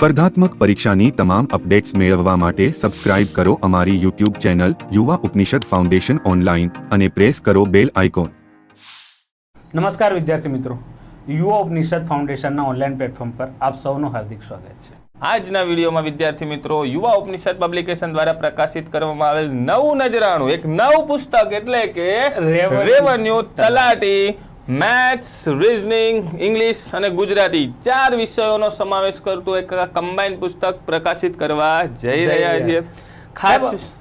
સ્પર્ધાત્મક પરીક્ષાની તમામ અપડેટ્સ મેળવવા માટે સબસ્ક્રાઇબ કરો અમારી YouTube channel Yuva Upanishad Foundation online અને પ્રેસ કરો બેલ આઇકોન. નમસ્કાર વિદ્યાર્થી મિત્રો. યુવા ઉપનિષદ ફાઉન્ડેશનના ઓનલાઈન પ્લેટફોર્મ પર આપ સૌનું હાર્દિક સ્વાગત છે. આજના વિડીયોમાં વિદ્યાર્થી મિત્રો યુવા ઉપનિષદ પબ્લિકેશન દ્વારા પ્રકાશિત કરવામાં આવેલ નવું નજરાણું એક નવું પુસ્તક એટલે કે રેવન્યુ રેવન્યુ તલાટી. મેથ્સ રિઝનિંગ ઇંગ્લિશ અને ગુજરાતી ચાર વિષયોનો સમાવેશ કરતું એક કમ્બાઇન પુસ્તક પ્રકાશિત કરવા જઈ રહ્યા છીએ. છે. ખાસ.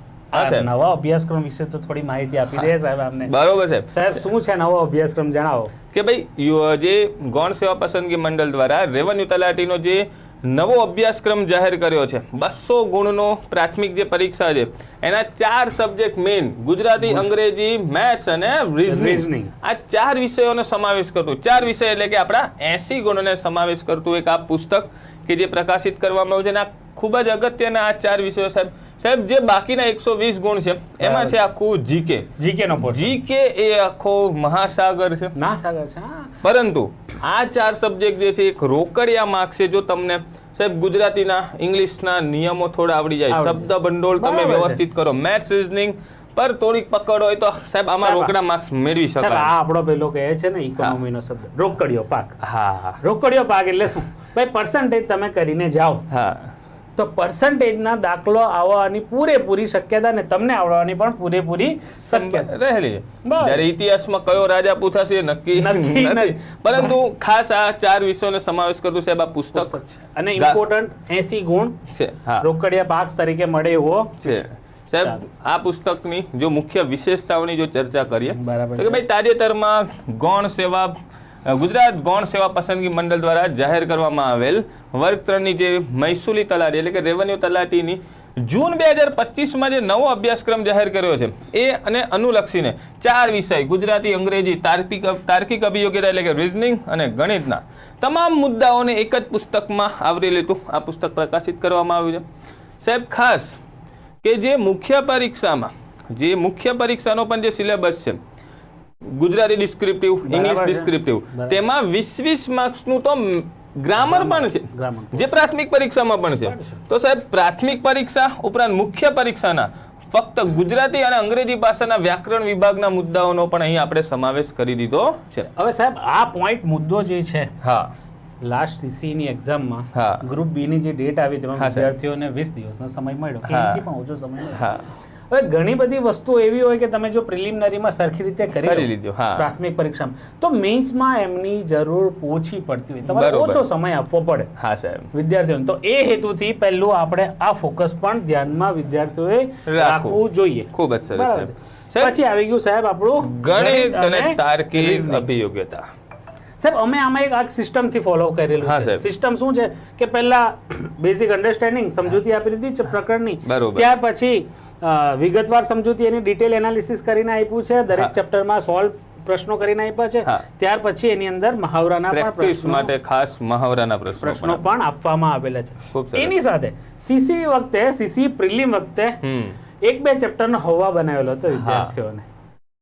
નવા અભ્યાસક્રમ વિશે તો થોડી માહિતી આપી દે સાહેબ આપને. બરોબર છે સાહેબ શું છે નવો અભ્યાસક્રમ જણાવો? કે ભાઈ જે ગૌણ સેવા પસંદગી મંડળ દ્વારા રેવન્યુ તલાટીનો જે નવો અભ્યાસક્રમ જાહેર કર્યો છે. બસો ગુણનો પ્રાથમિક જે પરીક્ષા છે એના ચાર સબ્જેક્ટ મેઇન ગુજરાતી અંગ્રેજી મેથ્સ અને રિઝનિંગ આ ચાર વિષયોનો સમાવેશ કરતું. ચાર વિષય એટલે કે આપણા એસી ગુણોને સમાવેશ કરતું એક આ પુસ્તક કે જે પ્રકાશિત કરવામાં આવ્યું છે. અને આ ખૂબ જ અગત્યના આ ચાર વિષયો સાહેબ. સાહેબ જે બાકીના એકસો વીસ ગુણ છે એમાં છે આખું જીકે જીકે નો જીકે એ આખો મહાસાગર છે. મહાસાગર છે હા. પરંતુ આ ચાર સબ્જેક્ટ જે છે એક રોકડિયા માર્ક્સ છે. જો તમને સાહેબ ગુજરાતીના ઇંગ્લિશના નિયમો થોડા આવડી જાય. શબ્દ ભંડોળ તમે વ્યવસ્થિત કરો. મેથ્સ રીઝનિંગ પર થોડીક પકડ હોય તો સાહેબ આમાં રોકડા માર્ક્સ મેળવી શકાય. આ આપણો પેલો કહે છે ને ઇકોનોમીનો શબ્દ. રોકડિયો પાક. હા હા. રોકડિયો પાક એટલે શું? ભાઈ પર્સન્ટેજ તમે કરીને જાઓ. હા. તો પર્સન્ટેજના દાખલો આવવાની પૂરેપૂરી શક્યતા ને તમને આવડવાની પણ પૂરેપૂરી શક્યતા. રહેલી છે. જ્યારે ઇતિહાસમાં કયો રાજા પૂછાશે નક્કી નથી. પરંતુ ખાસ આ ચાર વિષયોનો સમાવેશ કરતું સાહેબ આ પુસ્તક અને ઇમ્પોર્ટન્ટ એસી ગુણ છે રોકડિયા ભાગ તરીકે મળે એવો છે. સાહેબ આ પુસ્તકની જો મુખ્ય વિશેષતાઓની જો ચર્ચા કરીએ બરાબર તો કે ભાઈ તાજેતરમાં ગૌણ સેવા ગુજરાત ગૌણ સેવા પસંદગી મંડળ દ્વારા જાહેર કરવામાં આવેલ વર્ગ ત્રણની જે મહેસૂલી તલાટી, એટલે કે રેવન્યુ તલાટીની જૂન બે હજાર પચીસમાં જે નવો અભ્યાસક્રમ જાહેર કર્યો છે, એ અને અનુલક્ષીને ચાર વિષય, ગુજરાતી, અંગ્રેજી, તાર્કિક તાર્કિક અભિયોગ્યતા, એટલે કે રિઝનિંગ અને ગણિતના તમામ મુદ્દાઓને એક જ પુસ્તકમાં આવરી લેતું આ પુસ્તક પ્રકાશિત કરવામાં આવ્યું છે. સાહેબ, ખાસ કે જે મુખ્ય પરીક્ષામાં, જે મુખ્ય પરીક્ષાનો પણ જે સિલેબસ છે ગુજરાતી ડિસ્ક્રિપ્ટિવ ઇંગ્લિશ ડિસ્ક્રિપ્ટિવ તેમાં વીસ વીસ માર્ક્સનું તો ગ્રામર પણ છે. જે પ્રાથમિક પરીક્ષામાં પણ છે. તો સાહેબ પ્રાથમિક પરીક્ષા ઉપરાંત મુખ્ય પરીક્ષાના ફક્ત ગુજરાતી અને અંગ્રેજી ભાષાના વ્યાકરણ વિભાગના મુદ્દાઓનો પણ અહીં આપણે સમાવેશ કરી દીધો છે. હવે સાહેબ આ પોઈન્ટ મુદ્દો જે છે હા. લાસ્ટ સીસી ની એક્ઝામમાં. ગ્રુપ બી ની જે ડેટ આવી તેમાં. વિદ્યાર્થીઓને વીસ દિવસનો સમય મળ્યો. એનાથી પણ ઓછો સમય મળ્યો? હવે ઘણી બધી વસ્તુઓ એવી હોય કે તમે જો પ્રિલિમિનરીમાં સરખી રીતે કરી લીધું, હા. પ્રાથમિક પરીક્ષામાં તો મેન્સમાં એમની જરૂર ઓછી પડતી હોય. તમારે. ઓછો સમય આપવો પડે હા સાહેબ. વિદ્યાર્થીઓને. તો એ હેતુથી પહેલું આપણે આ ફોકસ પણ ધ્યાનમાં વિદ્યાર્થીઓએ રાખવું. રાખવું જોઈએ. ખૂબ જ સરસ સાહેબ. પછી આવી ગયું સાહેબ આપણું ગણિત અને તાર્કિક અભિયોગ્યતા. સાહેબ અમે આમાં એક આ સિસ્ટમથી ફોલો કરેલું છે. સિસ્ટમ શું છે? કે પહેલા બેઝિક અન્ડરસ્ટેન્ડિંગ સમજૂતી આપી દીધી છે પ્રકરણની. ત્યાર પછી વિગતવાર સમજૂતી એની ડિટેલ એનાલિસિસ કરીને આપ્યું છે. દરેક ચેપ્ટરમાં સોલ્વ પ્રશ્નો કરીને આપ્યા છે. ત્યાર પછી એની અંદર મહાવરાના પણ પ્રશ્નો માટે ખાસ મહાવરાના પ્રશ્નો પણ. આપવામાં આવેલા છે. એની સાથે સીસી વખતે સીસી પ્રિલિમ વખતે એક બે ચેપ્ટરનો હોવા બનાવેલો હતો વિદ્યાર્થીઓને.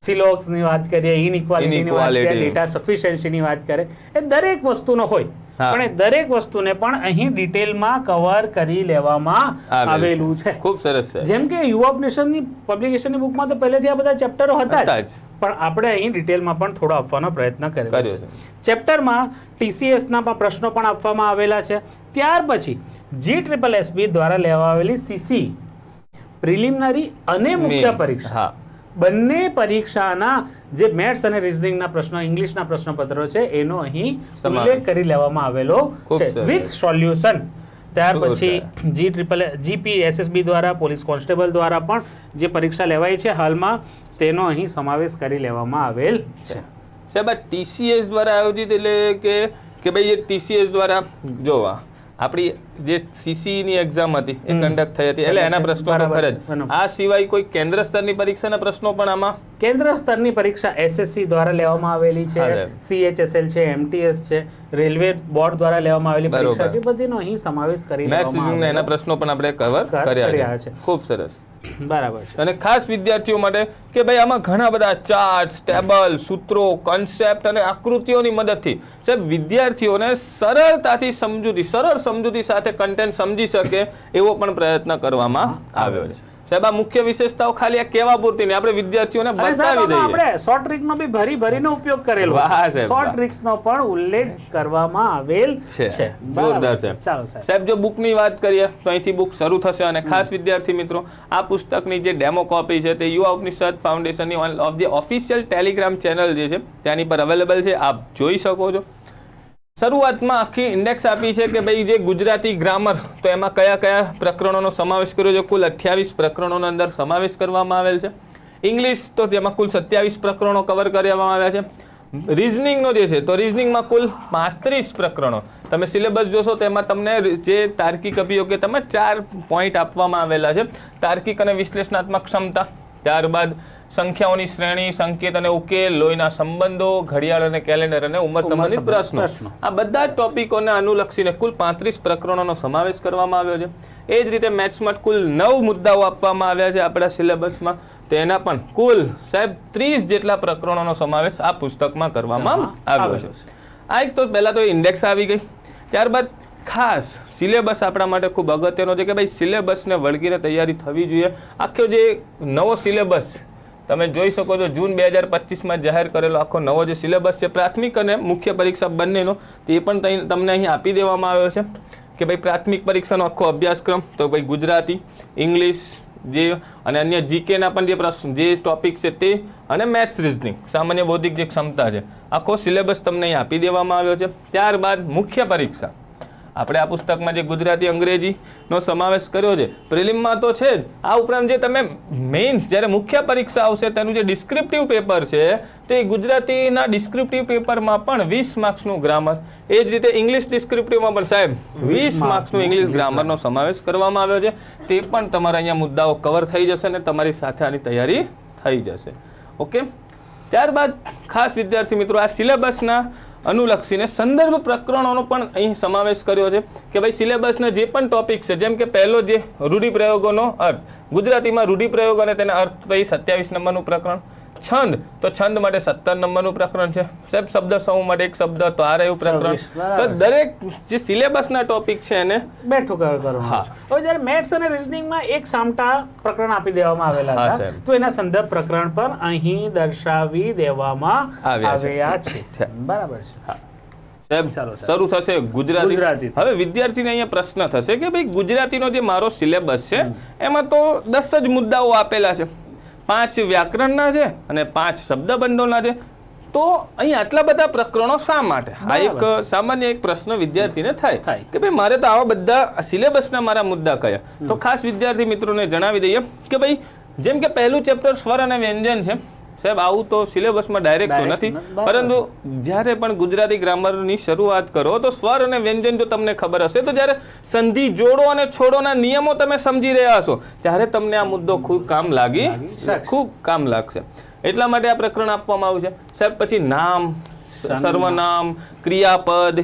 સિલોક્સની વાત કરીએ ઇનઇક્વાલિટી ની વાત કરીએ ડેટા સફિશિયન્સી ની વાત કરે એ દરેક વસ્તુનો હોય. પણ એ દરેક વસ્તુને પણ અહીં ડિટેલમાં કવર કરી લેવામાં આવેલું છે. ખૂબ સરસ છે. જેમ કે યુવા ઓપરેશનની પબ્લિકેશનની બુકમાં તો પહેલેથી આ બધા ચેપ્ટરો હતા જ. પણ આપણે અહીં ડિટેલમાં પણ થોડો આપવાનો પ્રયત્ન કર્યો છે. ચેપ્ટરમાં ટીસીએસના પણ પ્રશ્નો પણ આપવામાં આવેલા છે. ત્યાર પછી જી ટ્રિપલ એસબી દ્વારા લેવા આવેલી સીસી પ્રિલિમિનરી અને મુખ્ય પરીક્ષા. બંને પરીક્ષાના જે મેથ્સ અને રિઝનિંગના પ્રશ્નો ઇંગ્લિશના પ્રશ્નપત્રો છે એનો અહીં. ઉલ્લેખ કરી લેવામાં આવેલો છે. વિથ સોલ્યુશન ત્યાર પછી જી ટ્રિપલ જીપી એસએસબી દ્વારા પોલીસ કોન્સ્ટેબલ દ્વારા પણ જે પરીક્ષા લેવાય છે હાલમાં તેનો અહીં સમાવેશ કરી લેવામાં આવેલ છે. સાહેબ આ ટીસીએસ દ્વારા આયોજિત એટલે કે કે ભાઈ એ ટીસીએસ દ્વારા જો આ આપણી જે સીસીની એક્ઝામ હતી એ. કન્ડક્ટ થઈ હતી. એટલે એના પ્રશ્નો તો જ. આ સિવાય કોઈ કેન્દ્ર સ્તરની પરીક્ષાના પ્રશ્નો પણ આમાં કેન્દ્ર સ્તરની પરીક્ષા એસએસસી દ્વારા લેવામાં આવેલી છે સીએચએસએલ છે એમટીએસ છે રેલવે બોર્ડ દ્વારા લેવામાં આવેલી પરીક્ષા છે બધીનો અહીં સમાવેશ કરી મેથ્સ એના પ્રશ્નો પણ આપણે કવર કર્યા છે. ખૂબ સરસ. બરાબર છે. અને ખાસ વિદ્યાર્થીઓ માટે કે ભાઈ આમાં ઘણા બધા ચાર્ટ ટેબલ સૂત્રો કન્સેપ્ટ અને આકૃતિઓની મદદથી. સાહેબ વિદ્યાર્થીઓને સરળતાથી સમજૂતી સરળ સમજૂતી સાથે કન્ટેન્ટ સમજી શકે એવો પણ પ્રયત્ન કરવામાં આવ્યો છે. સાહેબ આ મુખ્ય વિશેષતાઓ ખાલી આ કેવા પૂરતી આપણે વિદ્યાર્થીઓને બતાવી દઈએ. આપણે શોર્ટ ટ્રિક નો બી ભરી ભરીને ઉપયોગ કરેલો સાહેબ, શોર્ટ. ટ્રિક્સ નો પણ ઉલ્લેખ કરવામાં આવેલ છે. જોરદાર. છે ચાલો સાહેબ. જો જો બુકની વાત કરીએ તો અહીંથી બુક શરૂ થશે અને ખાસ વિદ્યાર્થી મિત્રો આ પુસ્તકની જે ડેમો કોપી છે તે Yuva Upanishad ફાઉન્ડેશનની of the official Telegram channel જે છે તેની પર અવેલેબલ છે. આપ જોઈ શકો છો. શરૂઆતમાં આખી ઇન્ડેક્સ આપી છે કે ભાઈ જે ગુજરાતી ગ્રામર તો એમાં કયા કયા પ્રકરણોનો સમાવેશ કર્યો છે? કુલ અઠ્યાવીસ પ્રકરણોનો અંદર સમાવેશ કરવામાં આવેલ છે. ઇંગ્લિશ તો તેમાં કુલ સત્યાવીસ પ્રકરણો કવર કરવામાં આવ્યા છે. રિઝનિંગનો જે છે, તો રિઝનિંગમાં કુલ પાંત્રીસ પ્રકરણો. તમે સિલેબસ જોશો તેમાં તમને જે તાર્કિક અભિયોગ્યતામાં ચાર પોઈન્ટ આપવામાં આવેલા છે. તાર્કિક અને વિશ્લેષણાત્મક ક્ષમતા, ત્યારબાદ સંખ્યાઓની શ્રેણી સંકેત અને ઉકેલ લોહીના સંબંધો ઘડિયાળ અને કેલેન્ડર અને ઉંમર સંબંધિત પ્રશ્નો. આ બધા જ ટોપિકોને અનુલક્ષીને કુલ પાંત્રીસ પ્રકરણોનો સમાવેશ કરવામાં આવ્યો છે. એ જ રીતે મેથ્સમાં કુલ નવ મુદ્દાઓ આપવામાં આવ્યા છે આપણા સિલેબસમાં. તેના પણ કુલ સાહેબ ત્રીસ જેટલા પ્રકરણોનો સમાવેશ આ પુસ્તકમાં કરવામાં આવ્યો છે. આ એક તો પહેલાં તો ઇન્ડેક્સ આવી ગઈ. ત્યારબાદ ખાસ સિલેબસ આપણા માટે ખૂબ અગત્યનો છે કે ભાઈ સિલેબસને વળગીને તૈયારી થવી જોઈએ. આખો જે નવો સિલેબસ તમે જોઈ શકો છો, જૂન બે હજાર પચીસમાં જાહેર કરેલો આખો નવો જે સિલેબસ છે, પ્રાથમિક અને મુખ્ય પરીક્ષા બંનેનો, તે પણ તમને અહીં આપી દેવામાં આવ્યો છે કે ભાઈ પ્રાથમિક પરીક્ષાનો આખો અભ્યાસક્રમ, તો ભાઈ ગુજરાતી, ઇંગ્લિશ જે અને અન્ય જીકેના પણ જે પ્રશ્ન જે ટોપિક છે તે અને મેથ્સ રિઝનિંગ સામાન્ય બૌદ્ધિક જે ક્ષમતા છે, આખો સિલેબસ તમને અહીં આપી દેવામાં આવ્યો છે. ત્યારબાદ મુખ્ય પરીક્ષા. આપણે આ પુસ્તકમાં જે ગુજરાતી અંગ્રેજીનો સમાવેશ કર્યો છે પ્રિલિમમાં તો છે જ. આ ઉપરાંત જે તમે મેઇન્સ જ્યારે મુખ્ય પરીક્ષા આવશે તેનું જે ડિસ્ક્રિપ્ટિવ પેપર છે તે ગુજરાતીના ડિસ્ક્રિપ્ટિવ પેપરમાં પણ વીસ માર્ક્સનું ગ્રામર એ જ રીતે ઇંગ્લિશ ડિસ્ક્રિપ્ટિવમાં પણ સાહેબ વીસ માર્ક્સનું ઇંગ્લિશ ગ્રામરનો સમાવેશ કરવામાં આવ્યો છે. તે પણ તમારા અહીંયા મુદ્દાઓ કવર થઈ જશે અને તમારી સાથે આની તૈયારી થઈ જશે. ઓકે? ત્યારબાદ ખાસ વિદ્યાર્થી મિત્રો આ સિલેબસના અનુલક્ષીને સંદર્ભ પ્રકરણોનો પણ અહીં સમાવેશ કર્યો છે કે ભાઈ સિલેબસના જે પણ ટોપિક છે, જેમ કે પહેલો જે રૂઢિપ્રયોગોનો અર્થ, ગુજરાતીમાં રૂઢિપ્રયોગ અને તેના અર્થ પછી સત્યાવીસ નંબરનું પ્રકરણ. છંદ? તો છંદ માટે સત્તર નંબરનું પ્રકરણ છે. સાહેબ શબ્દ સમૂહ માટે એક શબ્દ તો આ રહ્યું પ્રકરણ. તો દરેક જે સિલેબસના ટોપિક છે એને બે ઠોકર કરો હા. હવે જ્યારે મેથ્સ અને રિઝનિંગમાં એક સામટા પ્રકરણ આપી દેવામાં આવેલા હતા તો એના સંદર્ભ પ્રકરણ પણ અહીં દર્શાવી દેવામાં આવ્યા છે. બરાબર છે. સાહેબ શરૂ થશે ગુજરાતી. હવે વિદ્યાર્થીને અહીંયા પ્રશ્ન થશે કે ભાઈ ગુજરાતીનો જે મારો સિલેબસ છે એમાં તો દસ જ મુદ્દાઓ આપેલા છે. પાંચ વ્યાકરણના છે અને પાંચ શબ્દબંધોના છે. તો અહીં આટલા બધા પ્રકરણો શા માટે? આ એક સામાન્ય એક પ્રશ્ન વિદ્યાર્થીને થાય થાય. કે ભાઈ મારે તો આવા બધા સિલેબસના મારા મુદ્દા કયા? તો ખાસ વિદ્યાર્થી મિત્રોને જણાવી દઈએ કે ભાઈ જેમ કે પહેલું ચેપ્ટર સ્વર અને વ્યંજન છે. સાહેબ આવું તો સિલેબસમાં ડાયરેક્ટ તો નથી. પરંતુ જ્યારે પણ ગુજરાતી ગ્રામરની શરૂઆત કરો તો સ્વર અને વ્યંજન જો તમને ખબર હશે તો જ્યારે સંધિ જોડો અને છોડોના નિયમો તમે સમજી રહ્યા હશો ત્યારે તમને આ મુદ્દો ખૂબ કામ લાગી. ખૂબ કામ લાગશે. એટલા માટે આ પ્રકરણ આપવામાં આવ્યું છે. સાહેબ પછી નામ સર્વનામ ક્રિયાપદ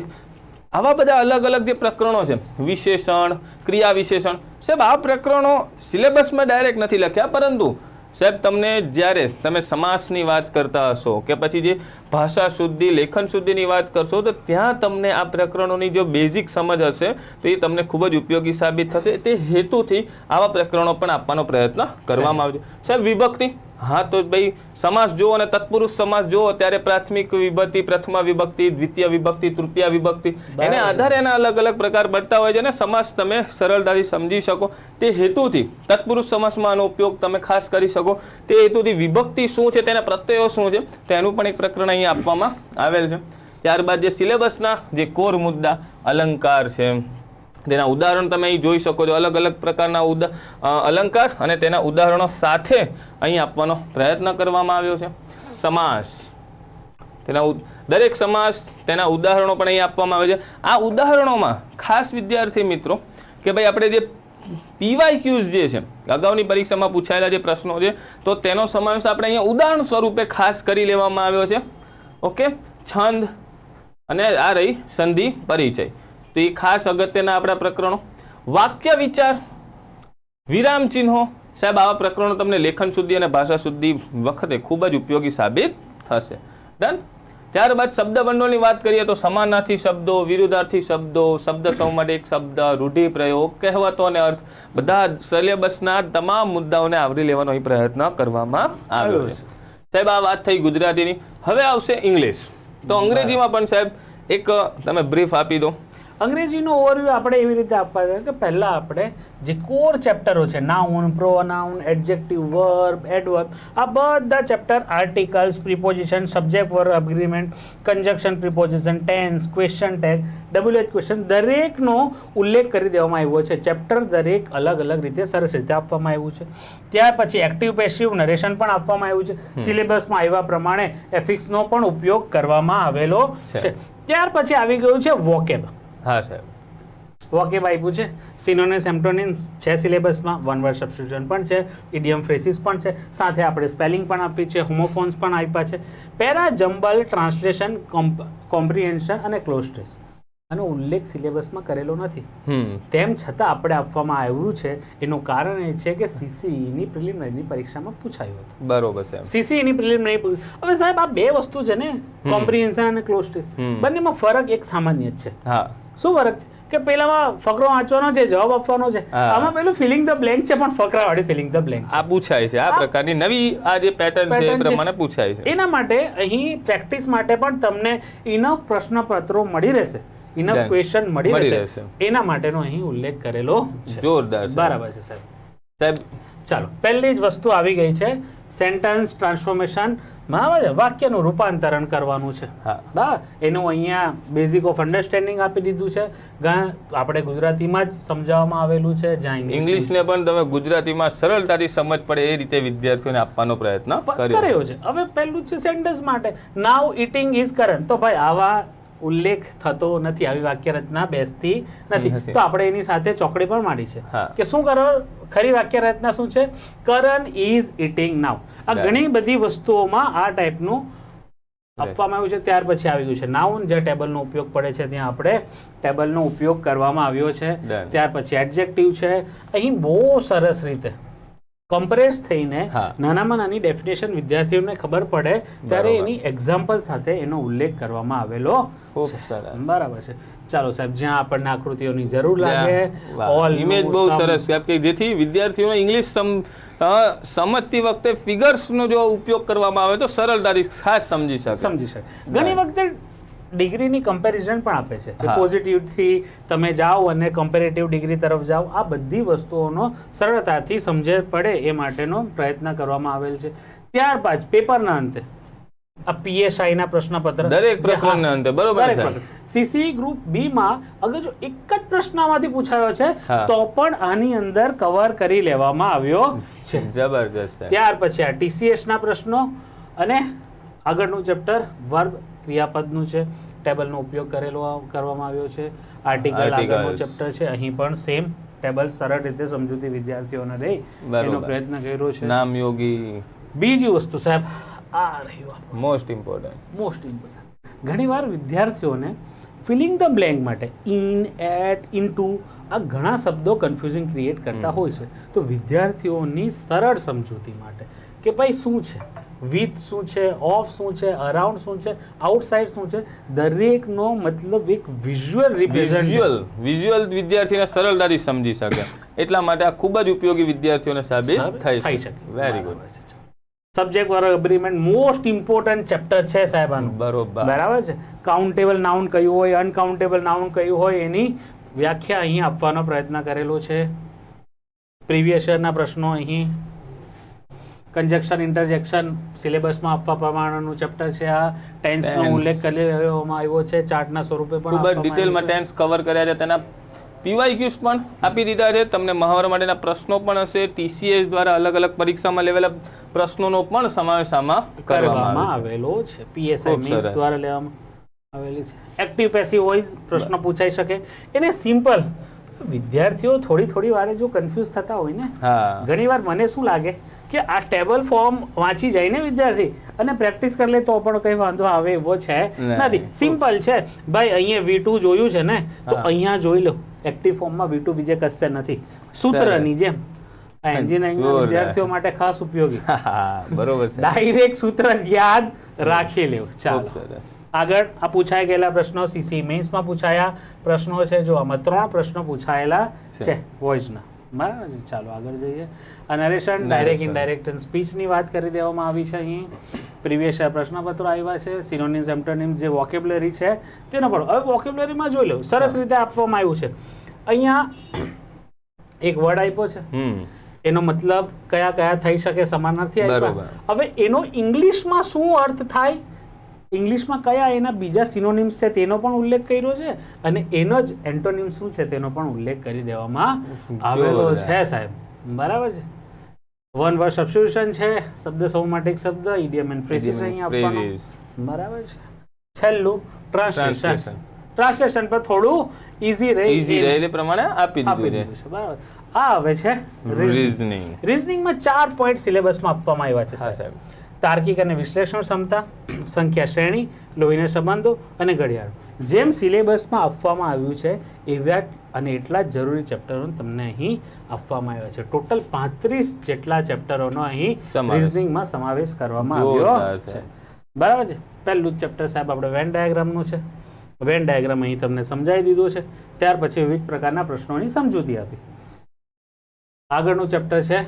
આવા બધા અલગ અલગ જે પ્રકરણો છે વિશેષણ ક્રિયા વિશેષણ સાહેબ આ પ્રકરણો સિલેબસમાં ડાયરેક્ટ નથી લખ્યા પરંતુ સાહેબ તમને જ્યારે તમે સમાસની વાત કરતા હશો કે પછી જે ભાષા શુદ્ધિ લેખન શુદ્ધિની વાત કરશો તો ત્યાં તમને આ પ્રકરણોની જો બેઝિક સમજ હશે તો એ તમને ખૂબ જ ઉપયોગી સાબિત થશે. તે હેતુથી આવા પ્રકરણો પણ આપવાનો પ્રયત્ન કરવામાં આવે છે સાહેબ વિભક્તિ? હા તો ભાઈ સમાસ જુઓ અને તત્પુરુષ સમાસ જુઓ. ત્યારે પ્રાથમિક વિભક્તિ પ્રથમા વિભક્તિ દ્વિતીય વિભક્તિ તૃતીય વિભક્તિ એને આધારે એના અલગ અલગ પ્રકાર બનતા હોય છે અને સમાસ તમે સરળતાથી સમજી શકો. તે હેતુથી તત્પુરુષ સમાસમાં આનો ઉપયોગ તમે ખાસ કરી શકો. તે હેતુથી વિભક્તિ શું છે તેના પ્રત્યયો શું છે તેનું પણ એક પ્રકરણ અહીં આપવામાં આવેલ છે. ત્યારબાદ જે સિલેબસના જે કોર મુદ્દા, અલંકાર છે. તેના ઉદાહરણ તમે અહીં જોઈ શકો છો. અલગ અલગ પ્રકારના અલંકાર અને તેના ઉદાહરણો સાથે અહીં આપવાનો પ્રયત્ન કરવામાં આવ્યો છે. સમાસ. તેના દરેક સમાસ તેના ઉદાહરણો પણ અહીં આપવામાં આવે છે. આ ઉદાહરણોમાં ખાસ વિદ્યાર્થી મિત્રો, કે ભાઈ આપણે જે પીવાય ક્યુઝ જે છે, અગાઉની પરીક્ષામાં પૂછાયેલા જે પ્રશ્નો છે, તો તેનો સમાવેશ આપણે અહીંયા ઉદાહરણ સ્વરૂપે ખાસ કરી લેવામાં આવ્યો છે. ઓકે? છંદ અને આ રહી સંધિ પરિચય. તો એ ખાસ અગત્યના આપણા પ્રકરણો. વાક્ય વિચાર. વિરામ ચિહ્નો. સાહેબ આવા પ્રકરણો તમને લેખન શુદ્ધિ અને ભાષા શુદ્ધિ વખતે ખૂબ જ ઉપયોગી સાબિત થશે. ડન ત્યારબાદ શબ્દ ભંડોળની વાત કરીએ તો સમાનાર્થી શબ્દો વિરુદ્ધાર્થી શબ્દો શબ્દ સમૂહ માટે એક શબ્દ રૂઢિપ્રયોગ કહેવતો અને અર્થ. બધા સિલેબસના તમામ મુદ્દાઓને આવરી લેવાનો અહીં પ્રયત્ન કરવામાં આવ્યો છે. સાહેબ, આ વાત થઈ ગુજરાતીની. હવે આવશે ઇંગ્લિશ. તો અંગ્રેજીમાં પણ સાહેબ, એક તમે બ્રીફ આપી દો. અંગ્રેજીનો ઓવરવ્યૂ આપણે એવી રીતે આપવા છે કે પહેલાં આપણે જે કોર ચેપ્ટરો છે noun pronoun adjective verb adverb આ બધા chapter articles preposition subject verb agreement conjunction preposition tense question tag WH question દરેકનો ઉલ્લેખ કરી દેવામાં આવ્યો છે. ચેપ્ટર દરેક અલગ અલગ રીતે સરસ રીતે આપવામાં આવ્યું છે. ત્યાર પછી એક્ટિવ પેસિવ નરેશન પણ આપવામાં આવ્યું છે. સિલેબસમાં આવ્યા પ્રમાણે એફિક્સનો પણ ઉપયોગ કરવામાં આવેલો છે. છે. ત્યાર પછી આવી ગયું છે વોકેબ હા સાહેબ. વોકેબ આપ્યું છે? સિનોનિમ્સ એમ્ટોનિમ્સ છે સિલેબસમાં વન વર્ડ સબસ્ટિટ્યુશન પણ છે ઇડિયમ ફ્રેસિસ પણ છે સાથે આપણે સ્પેલિંગ પણ આપી છે હોમોફોન્સ પણ આપ્યા છે. પેરા જમ્બલ ટ્રાન્સલેશન કોમ્પ્રિહેન્શન અને ક્લોઝ ટેસ્ટ આનો ઉલ્લેખ સિલેબસમાં કરેલો નથી. તેમ છતાં આપણે આપવામાં આવ્યું છે એનું કારણ એ છે કે સીસીઈની પ્રિલિમિનરીની પરીક્ષામાં પૂછાયું હતું. બરોબર સાહેબ. સીસીઈની પ્રિલિમિનરી હવે સાહેબ આ બે વસ્તુ છે ને કોમ્પ્રિહેન્શન અને ક્લોઝ ટેસ્ટ બંનેમાં ફરક એક સામાન્ય જ છે. હા. શું ફરક છે? કે પેલામાં ફકરો વાંચવાનો છે જવાબ આપવાનો છે. આમાં પેલું ફિલિંગ ધ બ્લેન્ક છે પણ ફકરા વાળી ફિલિંગ ધ બ્લેન્ક આ પૂછાય છે આ પ્રકારની નવી આ જે પેટર્ન છે એ પ્રમાણે પૂછાય છે. એના માટે અહીં પ્રેક્ટિસ માટે પણ તમને ઇનફ પ્રશ્નપત્રો મળી રહેશે. ઇનફ. ક્વેશ્ચન મળી રહેશે. એના માટેનો અહીં ઉલ્લેખ કરેલો છે. જોરદાર બરાબર છે સાહેબ. સાહેબ. ચાલો પહેલી જ વસ્તુ આવી ગઈ છે. સેન્ટેન્સ ટ્રાન્સફોર્મેશન છે વાક્યનું રૂપાંતરણ કરવાનું છે. હા. બરાબર એનું અહીંયા બેઝિક ઓફ અન્ડરસ્ટેન્ડિંગ આપી દીધું છે. આપણે ગુજરાતીમાં જ સમજાવવામાં આવેલું છે જ્યાં ઇંગ્લિશને પણ તમે ગુજરાતીમાં સરળતાથી સમજ પડે એ રીતે વિદ્યાર્થીઓને આપવાનો પ્રયત્ન કર્યો. છે. હવે પહેલું છે સેન્ટેન્સ માટે. નાવ ઇટિંગ ઇઝ કરન્ટ તો ભાઈ આવા ઉલ્લેખ થતો નથી. આવી વાક્ય રચના બેસતી નથી. તો આપણે એની સાથે ચોકડી પણ માંડી છે. કે શું કરો? ખરી વાક્ય રચના શું છે? કરણ ઇઝ ઇટિંગ નાવ આ ઘણી બધી વસ્તુઓમાં આ ટાઈપનું આપવામાં આવ્યું છે. ત્યાર પછી આવી ગયું છે. નાઉન જે ટેબલનો ઉપયોગ પડે છે ત્યાં આપણે ટેબલનો ઉપયોગ કરવામાં આવ્યો છે. ત્યાર પછી એડજેક્ટિવ છે. અહીં બહુ સરસ રીતે કમ્પ્રેસ થઈને. નાનામાં નાની ડેફિનેશન વિદ્યાર્થીઓને ખબર પડે ત્યારે એની એક્ઝામ્પલ સાથે એનો ઉલ્લેખ કરવામાં આવેલો. બરાબર છે. ચાલો સાહેબ જ્યાં આપણને આકૃતિઓની જરૂર લાગે ઓલ ઇમેજ બહુ સરસ છે. કે જેથી વિદ્યાર્થીઓને ઇંગ્લિશ સમ સમજતી વખતે ફિગર્સનો જો ઉપયોગ કરવામાં આવે તો સરળતાથી ખાસ સમજી શકે. સમજી શકે. ઘણી વખતે ડિગ્રીની કમ્પેરિઝન પણ આપે છે કે પોઝિટિવથી તમે જાઓ અને કમ્પેરેટિવ ડિગ્રી તરફ જાઓ આ બધી વસ્તુઓનો સરળતાથી સમજે પડે એ માટેનો પ્રયત્ન કરવામાં આવેલ છે. ત્યારબાદ પેપરના અંતે આ પીએસઆઈ ના પ્રશ્નપત્ર. દરેક પ્રકરણના અંતે, બરોબર. સીસી ગ્રુપ બી માં અગર જો એક જ પ્રશ્નમાંથી પૂછાયો છે તો પણ આની અંદર કવર કરી લેવામાં આવ્યો છે. જબરજસ્ત ત્યાર પછી આ ટીસીએસ ના પ્રશ્નો અને આગળનું ચેપ્ટર વર્બ ક્રિયાપદનું છે. ટેબલનો ઉપયોગ કરેલો કરવામાં આવ્યો છે. આર્ટિકલ આગળનો ચેપ્ટર છે. અહીં પણ સેમ ટેબલ સરળ રીતે સમજૂતી વિદ્યાર્થીઓને દે એનો પ્રયત્ન કર્યો છે. નામ યોગી. બીજી વસ્તુ સાહેબ આ રહ્યું મોસ્ટ ઇમ્પોર્ટન્ટ મોસ્ટ ઇમ્પોર્ટન્ટ ઘણીવાર વિદ્યાર્થીઓને ફિલિંગ ધ બ્લેન્ક માટે ઇન એટ ઇન ટુ આ ઘણા શબ્દો કન્ફ્યુઝિંગ ક્રિએટ કરતા હોય છે. તો વિદ્યાર્થીઓની સરળ સમજૂતી માટે કે ભાઈ શું છે? વિથ શું છે ઓફ શું છે અરાઉન્ડ શું છે આઉટસાઇડ શું છે દરેકનો મતલબ એક વિઝ્યુઅલ વિઝ્યુઅલ વિઝ્યુઅલ વિદ્યાર્થીને સરળતાથી સમજી શકે. એટલા માટે આ ખૂબ જ ઉપયોગી વિદ્યાર્થીઓને સાબિત થઈ શકે. વેરી ગુડ સબ્જેક્ટ વાળો એગ્રીમેન્ટ મોસ્ટ ઇમ્પોર્ટન્ટ ચેપ્ટર છે સાહેબ આનું બરોબર. બરાબર છે? કાઉન્ટેબલ નાઉન કયું હોય અનકાઉન્ટેબલ નાઉન કયું હોય એની વ્યાખ્યા અહીં આપવાનો પ્રયત્ન કરેલો છે. પ્રીવિયસ યરના પ્રશ્નો અહીં. કન્જક્શન ઇન્ટરજેક્શન સિલેબસમાં આપવા પ્રમાણેનું ચેપ્ટર છે. આ ટેન્સનો ઉલ્લેખ કરી રહ્યોમાં આવ્યો છે. ચાર્ટના સ્વરૂપે પણ ખૂબ જ ડિટેલમાં ટેન્સ કવર કર્યા છે. તેના પીવાયક્યુસ પણ આપી દીધા છે. તમને મહાવરા માટેના પ્રશ્નો પણ હશે. ટીસીએસ દ્વારા અલગ અલગ પરીક્ષામાં લેવેલા પ્રશ્નોનો પણ સમાવેશ આમાં કરવામાં આવેલો છે. PSI means. દ્વારા લેવામાં આવેલી છે. એક્ટિવ પેસિવ વોઇસ પ્રશ્ન પૂછાઈ શકે. એને સિમ્પલ વિદ્યાર્થીઓ થોડી થોડી વારે જો કન્ફ્યુઝ થતા હોય ને ઘણી વાર મને શું લાગે? કે આ ટેબલ ફોર્મ વાંચી જાય ને વિદ્યાર્થી અને પ્રેક્ટિસ કરી લે તો પણ કંઈ વાંધો આવે એવો છે નથી. સિમ્પલ છે. ભાઈ અહીંયા વી ટુ જોયું છે ને તો અહીંયા જોઈ લો. એક્ટિવ ફોર્મમાં વી ટુ બીજે કશે નથી. સૂત્રની જેમ. એન્જિનિયરિંગ વિદ્યાર્થીઓ માટે ખાસ ઉપયોગી. બરોબર છે. ડાયરેક્ટ સૂત્ર યાદ રાખી લેવું. ચાલો. આગળ આ પૂછાઈ ગયેલા પ્રશ્નો સીસી મેન્સમાં પૂછાયા. પ્રશ્નો છે જો આમાં ત્રણ પ્રશ્નો પૂછાયેલા છે. વોઇસના બરાબર છે. ચાલો આગળ જઈએ. આ નરેશન ડાયરેક્ટ ઇનડાયરેક્ટ સ્પીચની વાત કરી દેવામાં આવી છે અહીં. પ્રીવિયસ પ્રશ્નપત્રો આવ્યા છે સિનોનિમ્સ એમ્ટોનિમ્સ જે વોકેબ્લરી છે તેનો પણ હવે વોકેબ્લરીમાં જોઈ લો સરસ રીતે આપવામાં આવ્યું છે. અહીંયા એક વર્ડ આપ્યો છે. એનો મતલબ કયા કયા થઈ શકે સમાનાર્થી. આપ્યા. હવે એનો ઇંગ્લિશમાં શું અર્થ થાય? ઇંગ્લિશમાં કયા એના બીજા સિનોનિમ્સ છે તેનો પણ ઉલ્લેખ કર્યો છે અને એનો જ એન્ટોનિમ શું છે તેનો પણ ઉલ્લેખ કરી દેવામાં આવેલો છે સાહેબ. બરાબર છે. વન વર્ડ સબસ્ટિટ્યુશન છે શબ્દ સૌ માટે એક શબ્દ ઇડિયમ એન્ડ ફ્રેઝિસ અહીં આપવાનો. બરાબર છે. છેલ્લું ટ્રાન્સલેશન ટ્રાન્સલેશન પર થોડું ઈઝી રહે ઈઝી રહે એ પ્રમાણે આપી દીધું છે. બરાબર. આ હવે છે રીઝનિંગ રિઝનિંગમાં ચાર પોઈન્ટ સિલેબસમાં આપવામાં આવ્યા છે. સાહેબ. તાર્કિક અને વિશ્લેષણ ક્ષમતા સંખ્યા શ્રેણી લોહીના સંબંધો અને ઘડિયાળ. જેમ સિલેબસમાં આપવામાં આવ્યું છે એવા અને એટલા જ જરૂરી ચેપ્ટરો તમને અહીં આપવામાં આવ્યા છે. ટોટલ પાંત્રીસ જેટલા ચેપ્ટરોનો અહીં રિઝનિંગમાં સમાવેશ કરવામાં આવ્યો છે. બરાબર છે? પહેલું ચેપ્ટર સાહેબ આપણે વેન ડાયાગ્રામનું છે. વેન ડાયાગ્રામ અહીં તમને સમજાવી દીધું છે. ત્યાર પછી વિવિધ પ્રકારના પ્રશ્નોની સમજૂતી આપી. આગળનું ચેપ્ટર છે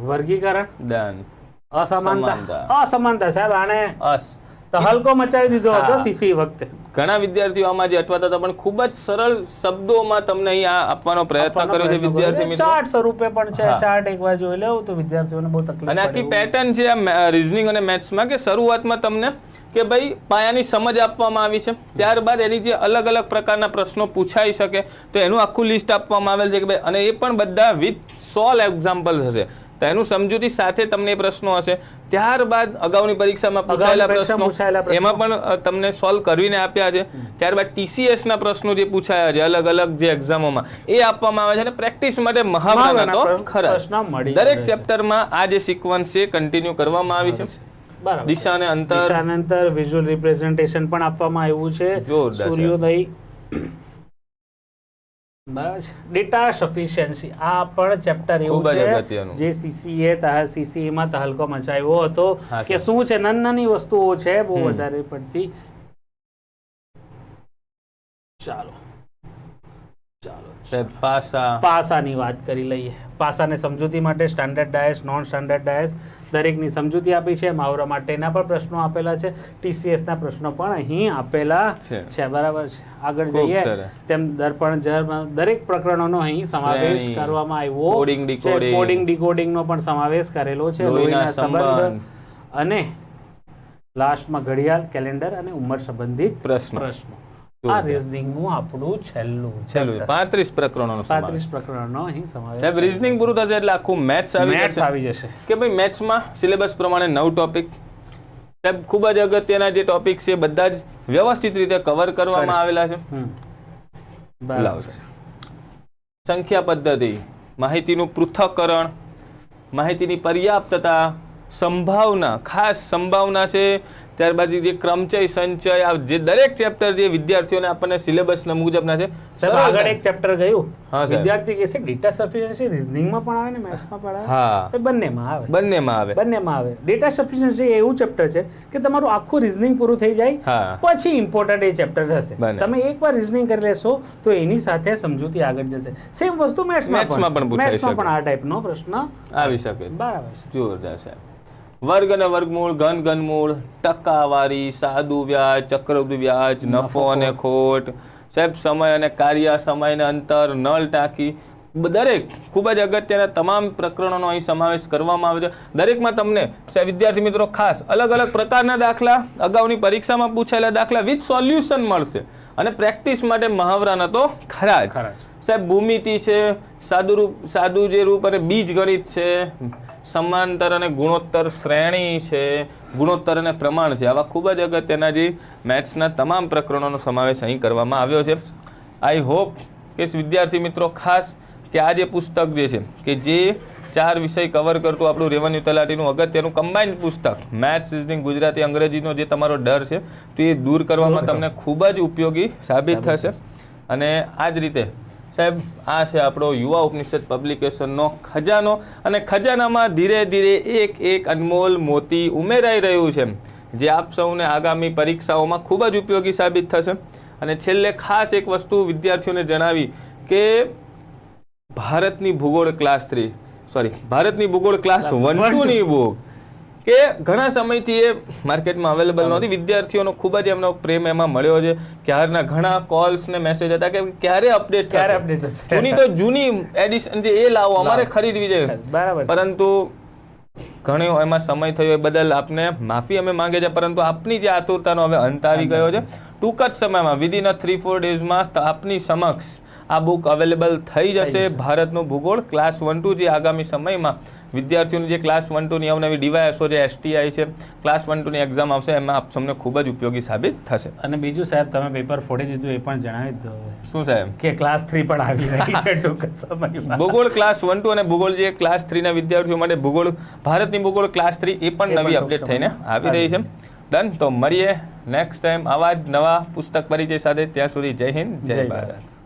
વર્ગીકરણ. ડન અસમાનતા. અસમાનતા. સાહેબ આને અસ. તહલકો મચાવી દીધો હતો સીસી વખતે. ઘણા વિદ્યાર્થીઓ આમાં જે અટવાતા હતા પણ ખૂબ જ સરળ શબ્દોમાં તમને અહીં આ આપવાનો પ્રયત્ન કર્યો છે વિદ્યાર્થી મિત્રો. ચાર્ટ સ્વરૂપે પણ છે ચાર્ટ એકવાર જોઈ લેવું તો વિદ્યાર્થીઓને બહુ તકલીફ અને આખી પેટર્ન છે આ રિઝનિંગ અને મેથ્સમાં કે શરૂઆતમાં તમને કે ભાઈ પાયાની સમજ આપવામાં આવી છે ત્યારબાદ એની જે અલગ અલગ પ્રકારના પ્રશ્નો પૂછાઈ શકે તો એનું આખું લિસ્ટ આપવામાં આવેલ છે કે ભાઈ અને એ પણ બધા વિથ સોલ્વ એક્ઝામ્પલ હશે. તો એનું સમજૂતી સાથે તમને પ્રશ્નો હશે. ત્યારબાદ અગાઉની પરીક્ષામાં પૂછાયેલા પ્રશ્નો. એમાં પણ તમને સોલ્વ કરીને આપ્યા છે. ત્યારબાદ ટીસીએસ ના પ્રશ્નો જે પૂછાયા છે અલગ અલગ જે એક્ઝામોમાં એ આપવામાં આવે છે અને પ્રેક્ટિસ માટે મહાવરાના તો ખરા દરેક ચેપ્ટરમાં આ જે સિક્વન્સ છે કન્ટિન્યુ કરવામાં આવી છે. દિશા અને અંતર. દિશાનંતર વિઝ્યુઅલ રિપ્રેઝન્ટેશન પણ આપવામાં આવ્યું છે. સૂર્યોદય બરાબર ડેટા સફિશિયન્સી આ પણ ચેપ્ટર એવું છે જે સીસીએ સીસીએ માં તહલકો મચાવ્યો હતો કે શું છે? નાની નાની વસ્તુઓ છે બહુ વધારે પડતી. ચાલો. ચાલો પાસા. પાસાની વાત કરી લઈએ. પાસાને સમજૂતી માટે standard dice non standard dice દરેકની સમજૂતી આપી છે. મહાવરા માટેના પણ પ્રશ્નો આપેલા છે. ટીસીએસના પ્રશ્નો પણ અહીં આપેલા છે. છે. બરાબર છે. આગળ જઈએ. તેમ દર્પણ દરેક પ્રકરણોનો અહીં સમાવેશ કરવામાં આવ્યો કોડિંગ, કોડિંગ ડીકોડિંગનો પણ સમાવેશ કરેલો છે. લોહીના સંબંધ. અને લાસ્ટમાં ઘડિયાળ કેલેન્ડર અને ઉંમર સંબંધિત પ્રશ્નો. આ. રિઝનિંગનું આપણું છેલ્લું છેલ્લું પાંત્રીસ પ્રકરણોનો પાંત્રીસ પ્રકરણનો અહીં સમાવેશ સાહેબ રિઝનિંગ પૂરું થશે એટલે આખું મેથ્સ આવી મેથ્સ આવી જશે કે ભાઈ મેથ્સમાં સિલેબસ પ્રમાણે નવ ટોપિક સાહેબ ખૂબ જ અગત્યના જે ટોપિક છે બધા જ વ્યવસ્થિત રીતે કવર કરવામાં આવેલા છે. સંખ્યા પદ્ધતિ માહિતીનું પૃથ્થકરણ માહિતીની પર્યાપ્તતા સંભાવના ખાસ સંભાવના છે ત્યારબાદ જે ક્રમચય સંચય આ જે દરેક ચેપ્ટર જે વિદ્યાર્થીઓને આપણને સિલેબસના મુજબના છે સર આગળ એક ચેપ્ટર ગયું હા, વિદ્યાર્થી કહે છે ડેટા સફિશિયન્સી રીઝનિંગમાં પણ આવે ને મેથ્સમાં પણ આવે? હા. બંનેમાં આવે. બંનેમાં આવે. બંનેમાં આવે. ડેટા સફિશિયન્સી એવું ચેપ્ટર છે કે તમારું આખું રીઝનિંગ પૂરું થઈ જાય પછી ઇમ્પોર્ટન્ટ એ ચેપ્ટર થશે. તમે એકવાર રીઝનિંગ કરી લેશો તો એની સાથે સમજૂતી આગળ જશે. સેમ વસ્તુ મેથ્સમાં મેથ્સમાં પણ. મેથ્સમાં શકે. પણ આ ટાઈપનો પ્રશ્ન આવી શકે. બરાબર જોરદાર સાહેબ. વર્ગ અને વર્ગમૂળ ઘન ઘનમૂળ ટકાવારી સાદુ વ્યાજ ચક્રવૃદ્ધિ વ્યાજ નફો અને ખોટ. સાહેબ સમય અને કાર્ય સમયને અંતર નળ ટાંકી દરેક ખૂબ જ અગત્યના તમામ પ્રકરણોનો અહીં સમાવેશ કરવામાં આવે છે. દરેકમાં તમને સાહેબ વિદ્યાર્થી મિત્રો ખાસ અલગ અલગ પ્રકારના દાખલા અગાઉની પરીક્ષામાં પૂછાયેલા દાખલા વિથ સોલ્યુશન મળશે. અને પ્રેક્ટિસ માટે મહાવરાના તો ખરા જ. સાહેબ ભૂમિતિ છે સાદુ રૂપ સાદુ જે રૂપ અને બીજ ગણિત છે સમાંતર અને ગુણોત્તર શ્રેણી છે ગુણોત્તર અને પ્રમાણ છે. આવા ખૂબ જ અગત્યના જે મેથ્સના તમામ પ્રકરણોનો સમાવેશ અહીં કરવામાં આવ્યો છે. આઈ હોપ કે વિદ્યાર્થી મિત્રો ખાસ કે આ જે પુસ્તક જે છે કે જે ચાર વિષય કવર કરતું આપણું રેવન્યુ તલાટીનું અગત્યનું કમ્બાઇન્ડ પુસ્તક મેથ્સ રિઝનિંગ ગુજરાતી અંગ્રેજીનો જે તમારો ડર છે તો એ દૂર કરવામાં તમને ખૂબ જ ઉપયોગી સાબિત થશે. અને આ જ રીતે સાહેબ આ છે આપણો યુવા ઉપનિષદ પબ્લિકેશનનો ખજાનો અને ખજાનામાં ધીરે ધીરે એક એક અનમોલ મોતી ઉમેરાઈ રહ્યું છે. જે આપ સૌને આગામી પરીક્ષાઓમાં ખૂબ જ ઉપયોગી સાબિત થશે. અને છેલ્લે ખાસ એક વસ્તુ વિદ્યાર્થીઓને જણાવી કે ભારતની ભૂગોળ ક્લાસ થ્રી સોરી ભારતની ભૂગોળ ક્લાસ વન ટુની બુક કે ઘણા સમયથી એ માર્કેટમાં અવેલેબલ નહોતી. વિદ્યાર્થીઓનો ખૂબ જ એમનો પ્રેમ એમાં મળ્યો છે. ક્યારના ઘણા કોલ્સ ને મેસેજ હતા કે ક્યારે અપડેટ ક્યારે અપડેટ થશે? જૂની તો જૂની એડિશન જે એ લાવો અમારે ખરીદવી છે બરાબર પરંતુ ઘણો એમાં સમય થયો એ બદલ આપને માફી અમે માંગે છે પરંતુ આપની જે આતુરતાનો હવે અંત આવી ગયો છે. ટૂંક જ સમયમાં વિધિન થ્રી ફોર ડેઝમાં આપની સમક્ષ આ બુક અવેલેબલ થઈ જશે ભારતનું ભૂગોળ. ક્લાસ વન ટુ જે આગામી સમયમાં વિદ્યાર્થીઓની જે ક્લાસ વન ટુની અવનવી ડીવાયએસઓ જે એસટીઆઈ છે ક્લાસ વન ટુની એક્ઝામ આવશે એમાં આપ તમને ખૂબ જ ઉપયોગી સાબિત થશે. અને બીજું સાહેબ તમે પેપર ફોડી દીધું એ પણ જણાવી દો. શું સાહેબ? કે ક્લાસ થ્રી પણ આવી રહી છે ટૂંક સમયમાં. ભૂગોળ ક્લાસ વન ટુ અને ભૂગોળ જે ક્લાસ થ્રીના વિદ્યાર્થીઓ માટે ભૂગોળ ભારતની ભૂગોળ ક્લાસ થ્રી એ પણ નવી અપડેટ થઈને આવી રહી છે. ડન તો મળીએ નેક્સ્ટ ટાઈમ આવા જ નવા પુસ્તક પરિચય સાથે. ત્યાં સુધી જય હિન્દ જય ભારત.